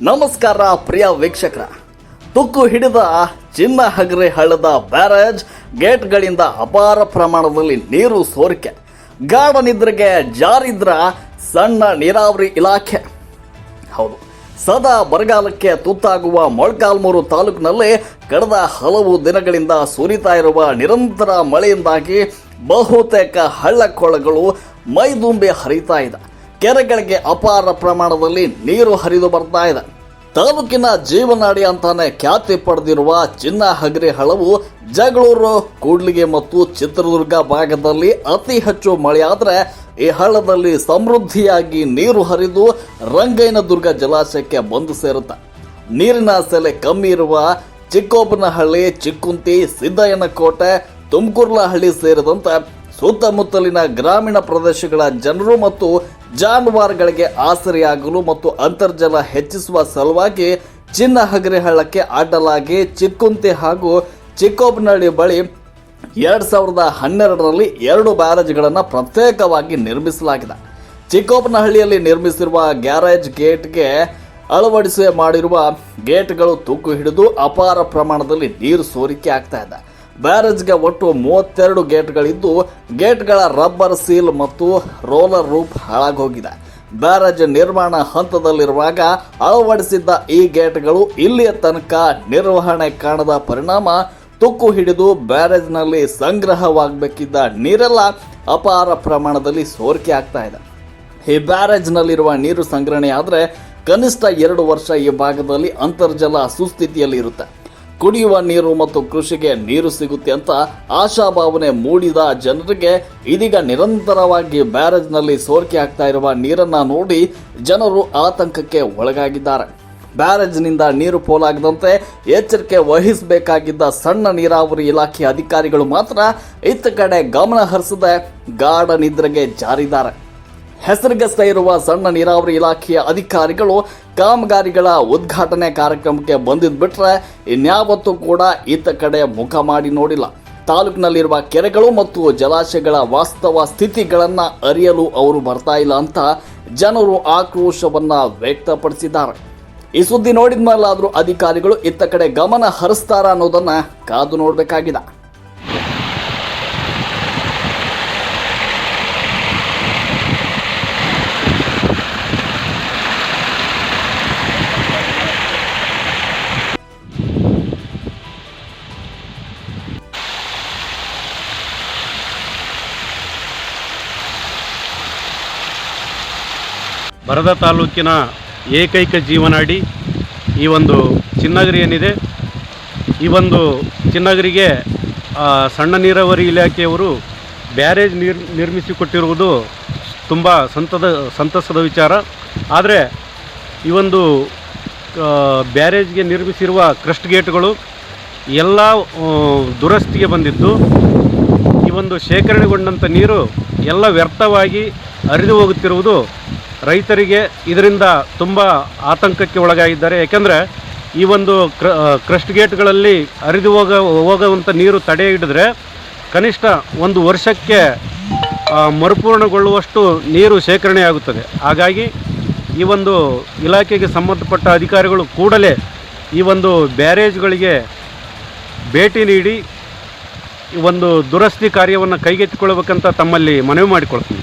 ನಮಸ್ಕಾರ ಪ್ರಿಯ ವೀಕ್ಷಕರ. ತುಕ್ಕು ಹಿಡಿದ ಚಿನ್ನ ಹಗರೆ ಹಳ್ಳದ ಬ್ಯಾರೇಜ್ ಗೇಟ್ಗಳಿಂದ ಅಪಾರ ಪ್ರಮಾಣದಲ್ಲಿ ನೀರು ಸೋರಿಕೆ. ಗಾಢ ನಿದ್ರೆಗೆ ಜಾರಿದ್ರ ಸಣ್ಣ ನೀರಾವರಿ ಇಲಾಖೆ. ಹೌದು, ಸದಾ ಬರಗಾಲಕ್ಕೆ ತುತ್ತಾಗುವ ಮೊಳಕಾಲ್ಮೂರು ತಾಲೂಕಿನಲ್ಲಿ ಕಳೆದ ಹಲವು ದಿನಗಳಿಂದ ಸುರಿತಾ ಇರುವ ನಿರಂತರ ಮಳೆಯಿಂದಾಗಿ ಬಹುತೇಕ ಹಳ್ಳಕೊಳ್ಳಗಳು ಮೈದುಂಬಿ ಹರಿತಾ ಇದೆ. ಕೆರೆಗಳಿಗೆ ಅಪಾರ ಪ್ರಮಾಣದಲ್ಲಿ ನೀರು ಹರಿದು ಬರ್ತಾ ಇದೆ. ತಾಲೂಕಿನ ಜೀವನಾಡಿ ಅಂತಾನೆ ಖ್ಯಾತಿ ಪಡೆದಿರುವ ಚಿನ್ನ ಹಗರಿ ಹಳವು ಜಗಳೂರು, ಕೂಡ್ಲಿಗೆ ಮತ್ತು ಚಿತ್ರದುರ್ಗ ಭಾಗದಲ್ಲಿ ಅತಿ ಹೆಚ್ಚು ಮಳೆಯಾದರೆ ಈ ಹಳ್ಳದಲ್ಲಿ ಸಮೃದ್ಧಿಯಾಗಿ ನೀರು ಹರಿದು ರಂಗಯ್ಯನದುರ್ಗ ಜಲಾಶಯಕ್ಕೆ ಬಂದು ಸೇರುತ್ತೆ. ನೀರಿನ ಸೆಲೆ ಕಮ್ಮಿ ಇರುವ ಚಿಕ್ಕೋಬನಹಳ್ಳಿ ಚಿಕ್ಕುಂತಿ ಸಿದ್ದಯ್ಯನಕೋಟೆ ತುಮಕೂರ್ಲಹಳ್ಳಿ ಸೇರಿದಂತೆ ಸುತ್ತಮುತ್ತಲಿನ ಗ್ರಾಮೀಣ ಪ್ರದೇಶಗಳ ಜನರು ಮತ್ತು ಜಾನುವಾರುಗಳಿಗೆ ಆಸರೆಯಾಗಲು ಮತ್ತು ಅಂತರ್ಜಲ ಹೆಚ್ಚಿಸುವ ಸಲುವಾಗಿ ಚಿನ್ನ ಹಗರಿ ಹಳ್ಳಕ್ಕೆ ಅಡ್ಡಲಾಗಿ ಚಿಕ್ಕುಂತಿ ಹಾಗೂ ಚಿಕ್ಕೋಬ್ನಹಳ್ಳಿ ಬಳಿ ಎರಡ್ ಸಾವಿರದ ಹನ್ನೆರಡರಲ್ಲಿ ಎರಡು ಬ್ಯಾರೇಜ್ಗಳನ್ನು ಪ್ರತ್ಯೇಕವಾಗಿ ನಿರ್ಮಿಸಲಾಗಿದೆ. ಚಿಕ್ಕೋಪನಹಳ್ಳಿಯಲ್ಲಿ ನಿರ್ಮಿಸಿರುವ ಗ್ಯಾರೇಜ್ ಗೇಟ್ಗೆ ಅಳವಡಿಸಿ ಮಾಡಿರುವ ಗೇಟ್ಗಳು ತುಕ್ಕು ಹಿಡಿದು ಅಪಾರ ಪ್ರಮಾಣದಲ್ಲಿ ನೀರು ಸೋರಿಕೆ ಆಗ್ತಾ ಇದೆ. ಬ್ಯಾರೇಜ್ಗೆ ಒಟ್ಟು ಮೂವತ್ತೆರಡು ಗೇಟ್ಗಳಿದ್ದು, ಗೇಟ್ಗಳ ರಬ್ಬರ್ ಸೀಲ್ ಮತ್ತು ರೋಲರ್ ರೂಪ್ ಹಾಳಾಗೋಗಿದೆ. ಬ್ಯಾರೇಜ್ ನಿರ್ಮಾಣ ಹಂತದಲ್ಲಿರುವಾಗ ಅಳವಡಿಸಿದ್ದ ಈ ಗೇಟ್ಗಳು ಇಲ್ಲಿಯ ತನಕ ನಿರ್ವಹಣೆ ಕಾಣದ ಪರಿಣಾಮ, ತುಕ್ಕು ಹಿಡಿದು ಬ್ಯಾರೇಜ್ನಲ್ಲಿ ಸಂಗ್ರಹವಾಗಬೇಕಿದ್ದ ನೀರೆಲ್ಲ ಅಪಾರ ಪ್ರಮಾಣದಲ್ಲಿ ಸೋರಿಕೆ ಆಗ್ತಾ ಇದೆ. ಈ ಬ್ಯಾರೇಜ್ನಲ್ಲಿರುವ ನೀರು ಸಂಗ್ರಹಣೆ ಆದರೆ ಕನಿಷ್ಠ ಎರಡು ವರ್ಷ ಈ ಭಾಗದಲ್ಲಿ ಅಂತರ್ಜಲ ಸುಸ್ಥಿತಿಯಲ್ಲಿ ಇರುತ್ತೆ. ಕುಡಿಯುವ ನೀರು ಮತ್ತು ಕೃಷಿಗೆ ನೀರು ಸಿಗುತ್ತೆ ಅಂತ ಆಶಾಭಾವನೆ ಮೂಡಿದ ಜನರಿಗೆ ಇದೀಗ ನಿರಂತರವಾಗಿ ಬ್ಯಾರೇಜ್ನಲ್ಲಿ ಸೋರಿಕೆ ಆಗ್ತಾ ಇರುವ ನೀರನ್ನ ನೋಡಿ ಜನರು ಆತಂಕಕ್ಕೆ ಒಳಗಾಗಿದ್ದಾರೆ. ಬ್ಯಾರೇಜ್ನಿಂದ ನೀರು ಪೋಲಾಗದಂತೆ ಎಚ್ಚರಿಕೆ ವಹಿಸಬೇಕಾಗಿದ್ದ ಸಣ್ಣ ನೀರಾವರಿ ಇಲಾಖೆ ಅಧಿಕಾರಿಗಳು ಮಾತ್ರ ಇತ್ತ ಕಡೆ ಗಮನ ಹರಿಸದೆ ಗಾಢ ನಿದ್ರೆಗೆ ಜಾರಿದ್ದಾರೆ. ಹೆಸರಿಗಷ್ಟೇ ಇರುವ ಸಣ್ಣ ನೀರಾವರಿ ಇಲಾಖೆಯ ಅಧಿಕಾರಿಗಳು ಕಾಮಗಾರಿಗಳ ಉದ್ಘಾಟನೆ ಕಾರ್ಯಕ್ರಮಕ್ಕೆ ಬಂದಿದ್ದು ಬಿಟ್ರೆ ಇನ್ಯಾವತ್ತೂ ಕೂಡ ಈತ ಕಡೆ ಮುಖ ಮಾಡಿ ನೋಡಿಲ್ಲ. ತಾಲೂಕಿನಲ್ಲಿರುವ ಕೆರೆಗಳು ಮತ್ತು ಜಲಾಶಯಗಳ ವಾಸ್ತವ ಸ್ಥಿತಿಗಳನ್ನು ಅರಿಯಲು ಅವರು ಬರ್ತಾ ಇಲ್ಲ ಅಂತ ಜನರು ಆಕ್ರೋಶವನ್ನು ವ್ಯಕ್ತಪಡಿಸಿದ್ದಾರೆ. ಈ ಸುದ್ದಿ ನೋಡಿದ ಮೇಲಾದರೂ ಅಧಿಕಾರಿಗಳು ಇತ್ತ ಕಡೆ ಗಮನ ಹರಿಸ್ತಾರ ಅನ್ನೋದನ್ನು ಕಾದು ನೋಡಬೇಕಾಗಿದೆ. ಬರದ ತಾಲೂಕಿನ ಏಕೈಕ ಜೀವನಾಡಿ ಈ ಒಂದು ಚಿನ್ನಗಿರಿ ಏನಿದೆ, ಈ ಒಂದು ಚಿನ್ನಗಿರಿಗೆ ಸಣ್ಣ ನೀರಾವರಿ ಇಲಾಖೆಯವರು ಬ್ಯಾರೇಜ್ ನಿರ್, ನಿರ್ಮಿಸಿಕೊಟ್ಟಿರುವುದು ತುಂಬ ಸಂತದ, ಸಂತಸದ ವಿಚಾರ. ಆದರೆ ಈ ಒಂದು ಬ್ಯಾರೇಜ್ಗೆ ನಿರ್ಮಿಸಿರುವ ಕ್ರಸ್ಟ್ ಗೇಟ್ಗಳು ಎಲ್ಲ ದುರಸ್ತಿಗೆ ಬಂದಿದ್ದು. ಈ ಒಂದು ಶೇಖರಣೆಗೊಂಡಂಥ ನೀರು ಎಲ್ಲ ವ್ಯರ್ಥವಾಗಿ ಹರಿದು ಹೋಗುತ್ತಿರುವುದು ರೈತರಿಗೆ ಇದರಿಂದ ತುಂಬ ಆತಂಕಕ್ಕೆ ಒಳಗಾಗಿದ್ದಾರೆ. ಯಾಕೆಂದರೆ ಈ ಒಂದು ಕ್ರ ಕ್ರಸ್ಟ್ ಗೇಟ್ಗಳಲ್ಲಿ ಹರಿದು ಹೋಗ ಹೋಗುವಂಥ ನೀರು ತಡೆ ಹಿಡಿದ್ರೆ ಕನಿಷ್ಠ ಒಂದು ವರ್ಷಕ್ಕೆ ಮರುಪೂರ್ಣಗೊಳ್ಳುವಷ್ಟು ನೀರು ಶೇಖರಣೆಯಾಗುತ್ತದೆ ಹಾಗಾಗಿ ಈ ಒಂದು ಇಲಾಖೆಗೆ ಸಂಬಂಧಪಟ್ಟ ಅಧಿಕಾರಿಗಳು ಕೂಡಲೇ ಈ ಒಂದು ಬ್ಯಾರೇಜ್ಗಳಿಗೆ ಭೇಟಿ ನೀಡಿ ಒಂದು ದುರಸ್ತಿ ಕಾರ್ಯವನ್ನು ಕೈಗೆತ್ತಿಕೊಳ್ಳಬೇಕಂತ ತಮ್ಮಲ್ಲಿ ಮನವಿ ಮಾಡಿಕೊಳ್ತೀನಿ.